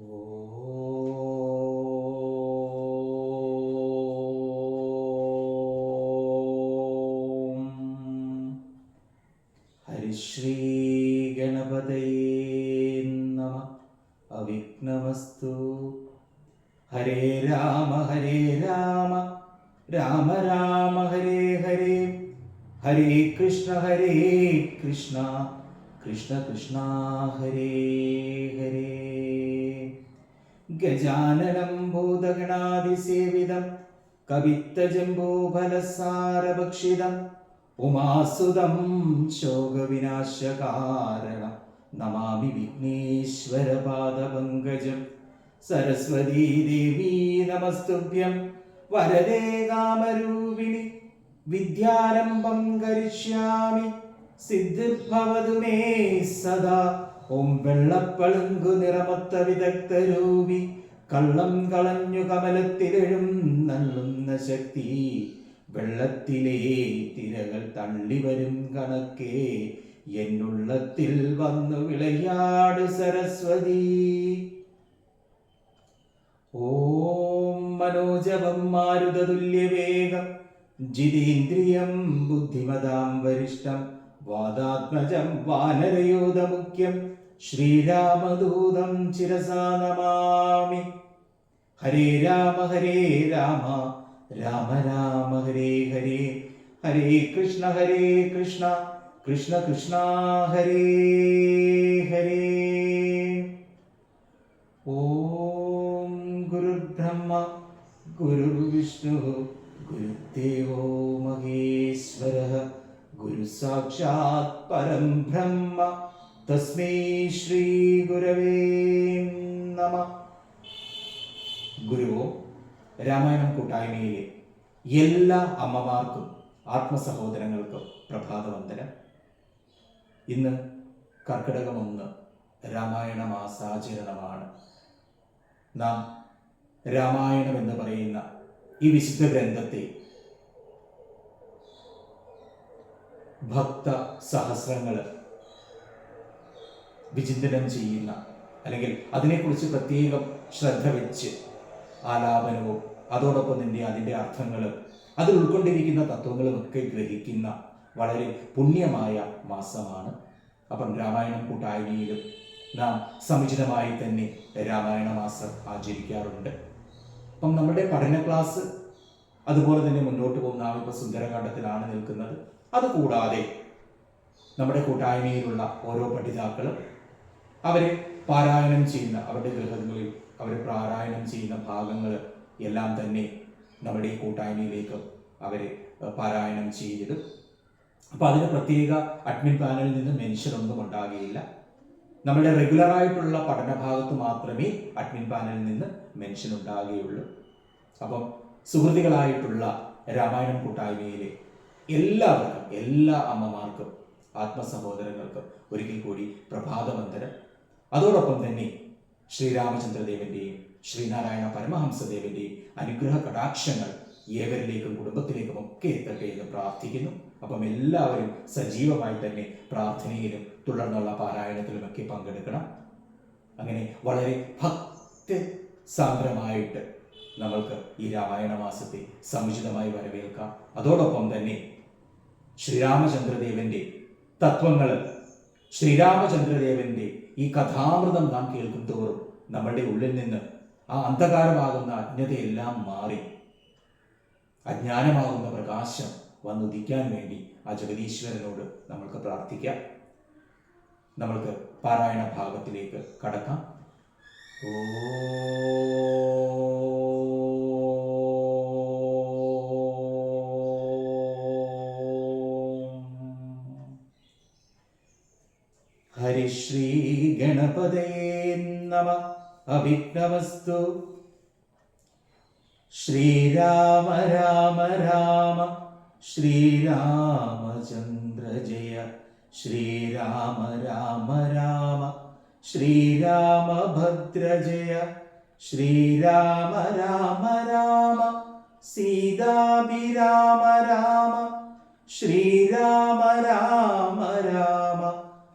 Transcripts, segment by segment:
ഓം. ഹരിശ്രീ ഗണപതയേ നമ. അവിഘ്നമസ്തു. ഹരേ രാമ ഹരേ രാമ. രാമ രാമ ഹരേ ഹരേ. ഹരേ കൃഷ്ണ ഹരേ കൃഷ്ണ. കൃഷ്ണ കൃഷ്ണ ഹരേ ഹരേ. ഗജാനനം ഭൂതഗണാതിസേവിതം കവിത്തജംബൂഫലസാരഭക്ഷിതം ഉമാസുതം ശോകവിനാശകാരണം നമാമി വിഘ്നേശ്വരപാദപങ്കജം സരസ്വതീ ദേവീ നമസ്തുഭ്യം വരദേ കാമരൂപിണി വിദ്യാരംഭം കരിഷ്യാമി സിദ്ധിർഭവതു മേ സദാ. ഓം വെള്ളപ്പളുങ്കു നിറമത്ത വിദഗ്ധ രൂപി കള്ളം കളഞ്ഞു കമലത്തിലെഴും നല്ലുന്ന ശക്തി. വെള്ളത്തിലെ തിരകൾ തള്ളി തള്ളിവരും കണക്കേ എന്നുള്ളത്തിൽ വന്നു വിളയാട് സരസ്വതി. ഓം മനോജവം മാരുതതുല്യവേഗം ജിതേന്ദ്രിയം ബുദ്ധിമതാം വരിഷ്ടം വാദാത്മജം വാനരയോധമുഖ്യം ശ്രീരാമദൂതം ചിരസാ നമാമി. ഹരേ രാമ ഹരേ രാമ രാമ രാമ ഹരേ ഹരേ ഹരേ കൃഷ്ണ ഹരേ കൃഷ്ണ കൃഷ്ണ കൃഷ്ണ ഹരേ ഹരേ. ഓം ഗുരുബ്രഹ്മ ഗുരുവിഷ്ണു ഗുരുദേവോ മഹേശ്വര ഗുരു സാക്ഷാത് പരം ബ്രഹ്മ. തസ്മൈ ശ്രീ ഗുരവേ നമ. ഗുരുവോ രാമായണം കൂട്ടായ്മയിലെ എല്ലാ അമ്മമാർക്കും ആത്മസഹോദരങ്ങൾക്കും പ്രഭാതവന്ദനം. ഇന്ന് കർക്കിടകം ഒന്ന് രാമായണ മാസാചരണമാണ് നാം രാമായണം എന്ന് പറയുന്ന ഈ വിശുദ്ധ ഗ്രന്ഥത്തെ ഭക്ത സഹസ്രങ്ങൾ വിചിന്തനം ചെയ്യുന്ന അല്ലെങ്കിൽ അതിനെക്കുറിച്ച് പ്രത്യേകം ശ്രദ്ധ വെച്ച് ആലാപനവും അതോടൊപ്പം തന്നെ അതിന്റെ അർത്ഥങ്ങളും അതിൽ ഉൾക്കൊണ്ടിരിക്കുന്ന തത്വങ്ങളും ഒക്കെ ഗ്രഹിക്കുന്ന വളരെ പുണ്യമായ മാസമാണ്. അപ്പം രാമായണം കൂട്ടായ്മയിലും നാം സമുചിതമായി തന്നെ രാമായണ മാസം ആചരിക്കാറുണ്ട്. അപ്പം നമ്മുടെ പഠന ക്ലാസ് അതുപോലെ തന്നെ മുന്നോട്ട് പോകുന്ന നാം ഇപ്പോൾ സുന്ദരകാണ്ഡത്തിലാണ് നിൽക്കുന്നത്. അതുകൂടാതെ നമ്മുടെ കൂട്ടായ്മയിലുള്ള ഓരോ പഠിതാക്കളും അവരെ പാരായണം ചെയ്യുന്ന അവരുടെ ഗൃഹങ്ങളിൽ അവർ പാരായണം ചെയ്യുന്ന ഭാഗങ്ങൾ എല്ലാം തന്നെ നമ്മുടെ കൂട്ടായ്മയിലേക്ക് അവർ പാരായണം ചെയ്തത് അപ്പോൾ അതിന് പ്രത്യേക അഡ്മിൻ പാനലിൽ നിന്ന് മെൻഷൻ ഒന്നും ഉണ്ടാകുകയില്ല. നമ്മുടെ റെഗുലർ ആയിട്ടുള്ള പഠനഭാഗത്ത് മാത്രമേ അഡ്മിൻ പാനലിൽ നിന്ന് മെൻഷൻ ഉണ്ടാകുകയുള്ളൂ. അപ്പം സുഹൃത്തുക്കളായിട്ടുള്ള രാമായണം കൂട്ടായ്മയിലെ എല്ലാവർക്കും എല്ലാ അമ്മമാർക്കും ആത്മസഹോദരങ്ങൾക്കും ഒരിക്കൽ കൂടി പ്രഭാതവന്ദനം. അതോടൊപ്പം തന്നെ ശ്രീരാമചന്ദ്രദേവന്റെയും ശ്രീനാരായണ പരമഹംസദേവന്റെയും അനുഗ്രഹ കടാക്ഷങ്ങൾ ഏവരിലേക്കും കുടുംബത്തിലേക്കും ഒക്കെ എത്തട്ടെ എന്ന് പ്രാർത്ഥിക്കുന്നു. അപ്പം എല്ലാവരും സജീവമായി തന്നെ പ്രാർത്ഥനയിലും തുടർന്നുള്ള പാരായണത്തിലുമൊക്കെ പങ്കെടുക്കണം. അങ്ങനെ വളരെ ഭക്തി സാന്ദ്രമായിട്ട് നമ്മൾക്ക് ഈ രാമായണ മാസത്തെ സമുചിതമായി വരവേൽക്കാം. അതോടൊപ്പം തന്നെ ശ്രീരാമചന്ദ്രദേവന്റെ തത്വങ്ങൾ ശ്രീരാമചന്ദ്രദേവന്റെ ഈ കഥാമൃതം നാം കേൾക്കും തോറും നമ്മുടെ ഉള്ളിൽ നിന്ന് ആ അന്ധകാരമാകുന്ന അജ്ഞതയെല്ലാം മാറി. അജ്ഞാനമാകുന്ന പ്രകാശം വന്നുദിക്കാൻ വേണ്ടി ആ ജഗദീശ്വരനോട് നമ്മൾക്ക് പ്രാർത്ഥിക്കാം. നമ്മൾക്ക് പാരായണ ഭാഗത്തിലേക്ക് കടക്കാം. ഓം ഹരിശ്രീ ഗണപതയേ നമ. അവിഘ്നവസ്തു ശ്രീരാമ രാമ രാമ. ശ്രീരാമചന്ദ്ര ജയ. ശ്രീരാമ രാമ രാമ. ശ്രീരാമഭദ്ര ശ്രീരാമ രാമ രാമ. സീതാഭിരാമ രാമ. ശ്രീരാമ രാമ രാമ.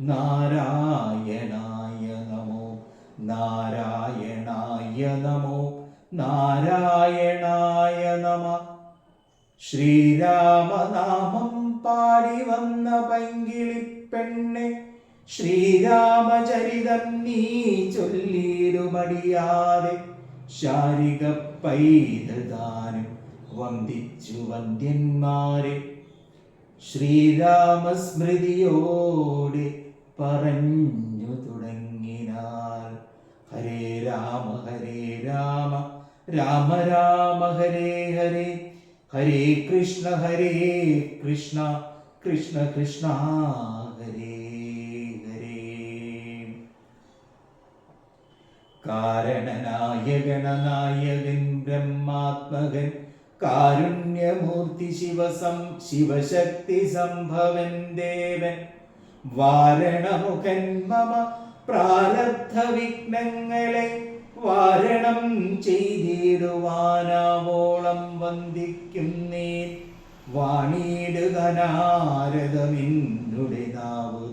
നാരായണായ നമോ. നാരായണായ നമോ. നാരായണായ നമ. ശ്രീരാമനാമം പാടി വന്ന പൈങ്കിളിപ്പെണ്ണെ ശ്രീരാമചരിതം നീ ചൊല്ലിയിടുമടിയാതെ ശാരിക പൈതൃദാനം വന്ദിച്ചു വന്ദ്യന്മാരെ ശ്രീരാമസ്മൃതിയോടെ പറഞ്ഞു തുടങ്ങിനാൽ. ഹരേ രാമ ഹരേ രാമ രാമ രാമ ഹരേ ഹരേ. ഹരേ കൃഷ്ണ ഹരേ കൃഷ്ണ കൃഷ്ണ കൃഷ്ണ ഹരേ ഹരേ. കാരണനായകനായകൻ ബ്രഹ്മാത്മകൻ കാരുണ്യമൂർത്തി ശിവസം ശിവശക്തി സംഭവൻ ദേവൻ വാരണമുഖൻ മമ പ്രാരബ്ധ വിഘ്നങ്ങളെ വാരണം ചെയ്തിടുവാനാവോളം വന്ദിക്കുന്നേ വാണിയിടുക നാരദമിന്നുടെ നാവു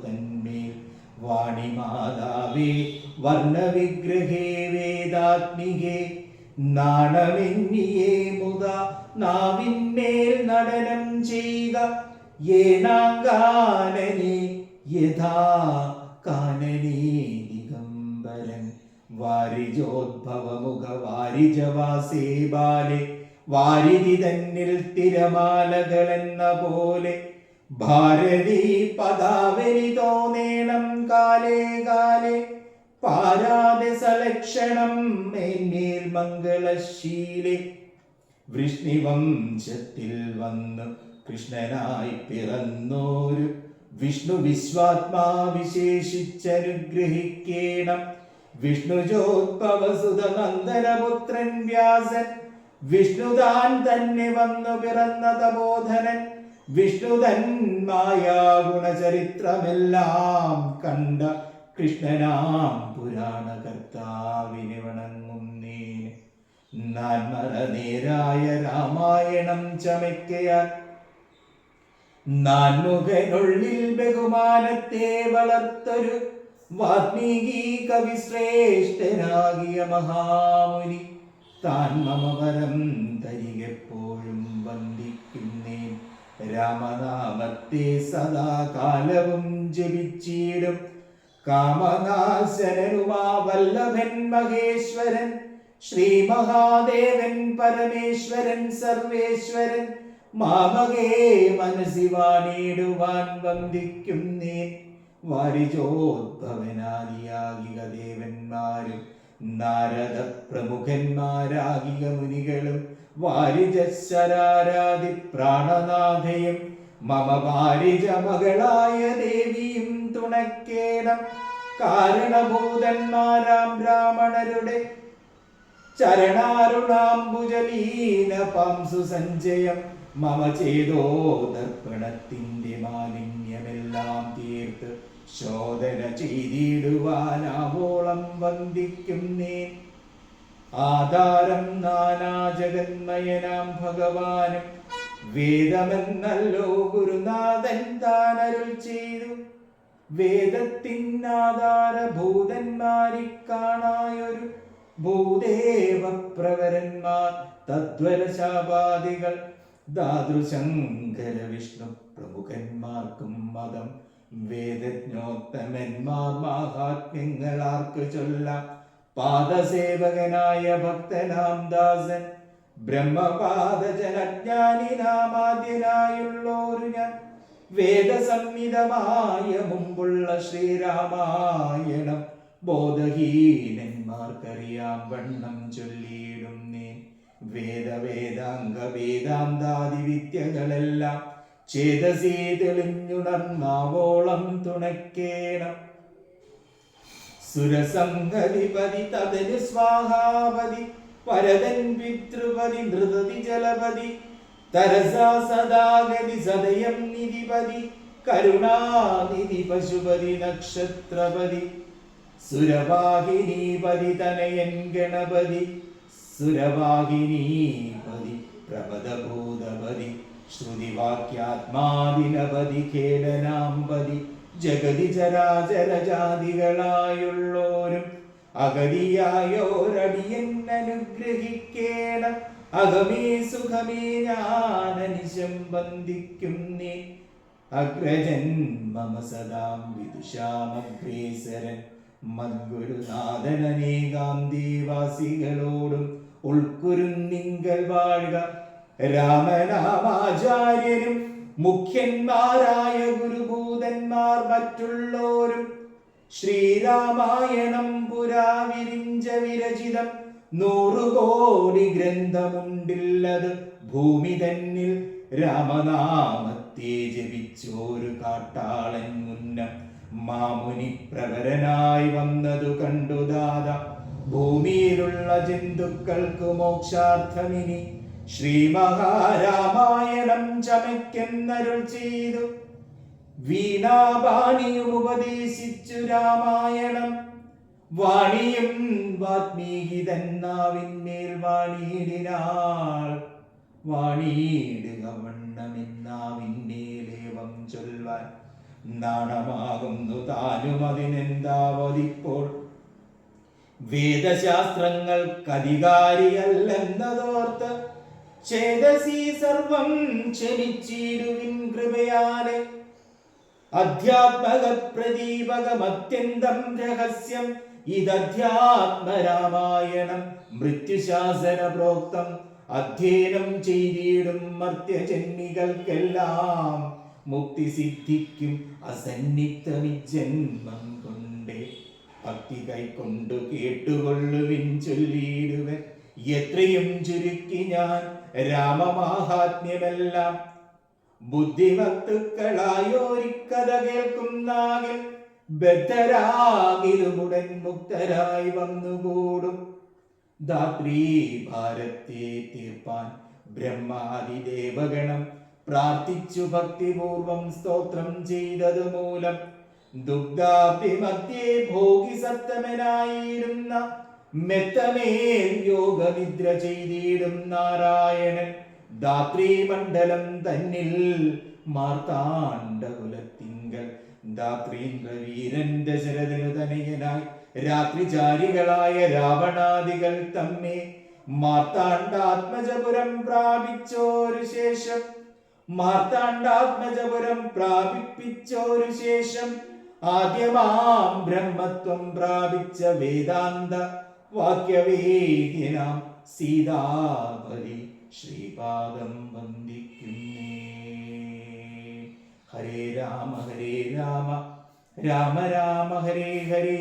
വാണി മാതാവേ വർണവിഗ്രഹേ വേദാത്മികേ നാണമെന്നിയേ മുത നാവിന്മേൽ നടനം ചെയ്ത ഏനാങ്കാനനെ യഥാ കാനനേ വാരിജോദ്ഭവമുഖ വാരിജവാസേ ബാലെ വാരിതി തന്നിൽ തിരമാലകളെന്ന പോലെ. ഭാരതി പദാവലി തോന്നേണം കാലേ കാലേ. പാരാതെ സലക്ഷണം മംഗളശീലെ. വൃഷ്ണിവംശത്തിൽ വന്ന് കൃഷ്ണനായി പിറന്നോരു വിഷ്ണു വിശ്വാത്മാ വിശേഷിച്ചനുഗ്രഹിക്കേണം. വിഷ്ണുജോത്ഭവസുത നന്ദനപുത്രൻ വ്യാസൻ. വിഷ്ണുതാൻ തന്നെ വന്നു പിറന്ന തപോധനൻ. വിഷ്ണുതൻ മായാഗുണചരിത്രമെല്ലാം കണ്ട കൃഷ്ണനാം പുരാണ കർത്താവിനെ വണങ്ങുന്നേന് നാൻമറ നേരായ രാമായണം ചമയ്ക്കയാൽ നാൻമുഖനുള്ളിൽ ബഹുമാനത്തെ വളർത്തൊരു വാത്മീകി കവി ശ്രേഷ്ഠനാകിയ മഹാമുനി താൻ മമവരം തരികെപ്പോഴും വന്ദിക്കുന്നേ. രാമനാമത്തെ സദാ കാലവും ജപിച്ചിടും കാമനാശനുമാ വല്ലഭൻ മഹേശ്വരൻ ശ്രീ മഹാദേവൻ പരമേശ്വരൻ സർവേശ്വരൻ മാമകേ മനസ്സി വാണിടുവാൻ വന്ദിക്കുന്നേ വാരിജോദ്ഭവനാദിയാകിക ദേവന്മാരും നാരദ പ്രമുഖന്മാരാകിക മുനികളും വാരിജശരാരാതി പ്രാണനാഥയും മമ വാരിജ മകളായ ദേവിയും തുണക്കേണം കാരണഭൂതന്മാരാം ബ്രാഹ്മണരുടെ ചരണാരുണാംബുജലീന പാംസു സഞ്ചയം മമ ചേതോ ദർപ്പണത്തിന്റെ മാലിന്യമെല്ലാം തീർത്ത് ശോധന ചെയ്തിടുവാനാവോളം വന്ദിക്കുന്നേ ആധാരം നാനാ ജഗന്മയനാം ഭഗവാനും വേദമെന്നല്ലോ ഗുരുനാഥൻ താനരുൾ ചെയ്തു. ഭൂതന്മാരി കാണായൊരു ഭൂദേവപ്രവരന്മാർ തദ്വരശാപാദികൾ ദാതൃശങ്കര വിഷ്ണു പ്രമുഖന്മാർക്കും മതം വേദജ്ഞോത്തമന്മാർ മഹാത്മ്യങ്ങളാർക്ക് ചൊല്ലാം. പാദസേവകനായ ഭക്തനാം ദാസൻ ബ്രഹ്മപാദജനജ്ഞാനിനാമാദ്യനായുള്ളോരു ഞാൻ. വേദസംഹിതമായ മുമ്പുള്ള ശ്രീരാമായണം ബോധഹീനന്മാർക്കറിയാം വണ്ണം ചൊല്ലിയ വേദവേദാംഗ വേദാന്താദി വിദ്യകളെല്ലാം ചേതസീ തെളിഞ്ഞുണർന്നാവോളം തുണക്കേണം. സുരസംഗതിപതി തദനു സ്വാഹാപതി പരതൻ പിതൃപതി നൃതതി ജലപതി തരസാ സദാഗതി സദയം നിധിപതി കരുണാനിധി പശുപതി നക്ഷത്രപതി സുരവാഹിനീപതി തനയൻ ഗണപതി സുരവാഹിനീപതി പ്രപദഭൂതപതി ശ്രുതിവാക്യാത്മാദിനപതി ഖേദനാമ്പതി ജഗതി ചരാചരജാതികളായുള്ളോരും അഗതിയായോരടിയൻ അനുഗ്രഹിക്കേണം അകമേ സുഖമേ ഞാനനിശം വന്ദിക്കും നീ. അഗ്രജൻ മമ സദാം വിദുഷാമഗ്രേസരൻ. മദ്ഗുരുനാഥനേകാം ദേവാസികളോടും ഉൾക്കുരുന്നിങ്കൽ വാഴുക. രാമനാമാചാര്യനും മുഖ്യന്മാരായ ഗുരുഭൂതന്മാർ മറ്റുള്ളോരും ശ്രീരാമായണം പുരാവിരിഞ്ച വിരചിതം നൂറുകോടി ഗ്രന്ഥമുണ്ടില്ലത്. ഭൂമി തന്നിൽ രാമനാമത്തെ ജപിച്ചോരു കാട്ടാളൻ മുന്നം. മാമുനി പ്രവരനായി വന്നതു കണ്ടു ദാദ ഭൂമിയിലുള്ള ജന്തുക്കൾക്ക് മോക്ഷാർത്ഥമിനി. ശ്രീ മഹാരാമായണം ചമയ്ക്കെന്നരുൾ ചെയ്തു. വീണാപാണിയും ഉപദേശിച്ചു രാമായണം. വാണിയും വാത്മീകി തന്നാവിന്മേൽ വാണിയിടിനാൾ. വാണിയിടുക വണ്ണമെന്നാവിന്മേലേവം ചൊൽവാൻ നാണമാകുന്നു താനും അതിനെന്താവതിപ്പോൾ വേദശാസ്ത്രങ്ങൾക്കധികാരിയല്ലെന്നതോർത്ത് ചേതസി സർവം ക്ഷമിച്ചിരുവിൻ കൃപയാലെ. അധ്യാത്മക പ്രദീപകമത്യന്തം രഹസ്യം ഇതധ്യാത്മരാമായണം മൃത്യുശാസന പ്രോക്തം അധ്യയനം ചെയ്തിടും മർത്യജന്മികൾക്കെല്ലാം. മുക്തി സിദ്ധിക്കും അസന്നിഗ്ധമിജന്മം കൊണ്ടേ. ഭക്തി കൈക്കൊണ്ടു കേട്ടുകൊള്ളുവിൻ ചൊല്ലിയിടുവൻ. എത്രയും ചുരുക്കി ഞാൻ രാമമാഹാത്മ്യമെല്ലാം. ബുദ്ധിവക്തുക്കളായോരിക്കഥ കേൾക്കുന്നാകിൽ ബദ്ധരാകിലുമുടൻ മുക്തരായി വന്നുകൂടും. ധാത്രീ ഭാരത്തെ തീർപ്പാൻ ബ്രഹ്മാതിദേവഗണം. പ്രാർത്ഥിച്ചു ഭക്തിപൂർവം സ്തോത്രം ചെയ്തത് മൂലം ദുഗ്ധാബ്ദി മധ്യേ ഭോഗി സപ്തമനായിരുന്ന മെത്തമേൽ യോഗനിദ്ര ചെയ്തിടും നാരായണൻ. ധാത്രീമണ്ഡലം തന്നിൽ മാർത്താണ്ഡകുലത്തിങ്കൽ. ധാത്രീന്ദ്ര വീരൻ ദശരഥനു തനയനായി രാത്രിചാരികളായ രാവണാദികൾ തമ്മെ മാർത്താണ്ഡാത്മജപുരം പ്രാപിച്ചോരു ശേഷം മാർത്താണ്ഡാത്മജപുരം പ്രാപിപ്പിച്ചോരു ശേഷം ആദ്യമാം ബ്രഹ്മത്വം പ്രാപിച്ച വേദാന്ത വാക്യവേദ്യനാം സീതാപതി ശ്രീപാദം വന്ദിക്കുന്നേ. ഹരേ രാമ ഹരേ രാമ രാമ രാമ ഹരേ ഹരേ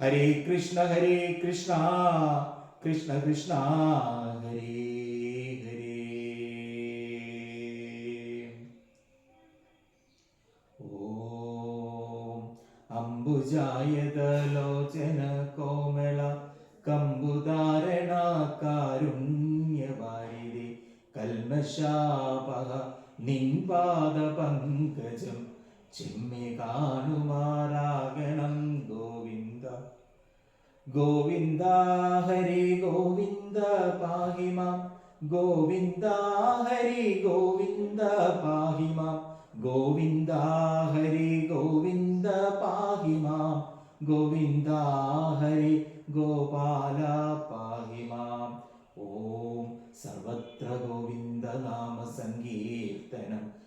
ഹരേ കൃഷ്ണ ഹരേ കൃഷ്ണ കൃഷ്ണ കൃഷ്ണ ഹരേ അംബുജായതലോചന കോമള കമ്പുധാരണ കാരുണ്യവാരിധി കൽമശാപഹ നിൻപാദ പങ്കജം ചിമ്മി കാണുമാറാകണം ഗോവിന്ദ. ഗോവിന്ദ ഹരി ഗോവിന്ദ പാഹിമ ഗോവിന്ദ ഹരി ഗോവിന്ദ പാഹിമ ഗോവിന്ദ ഹരി ഗോവിന്ദ പാഹിമാം ഗോവിന്ദ ഹരി ഗോപാല പാഹിമാം ഓം സർവത്ര ഗോവിന്ദ നാമ സങ്കീർത്തനം.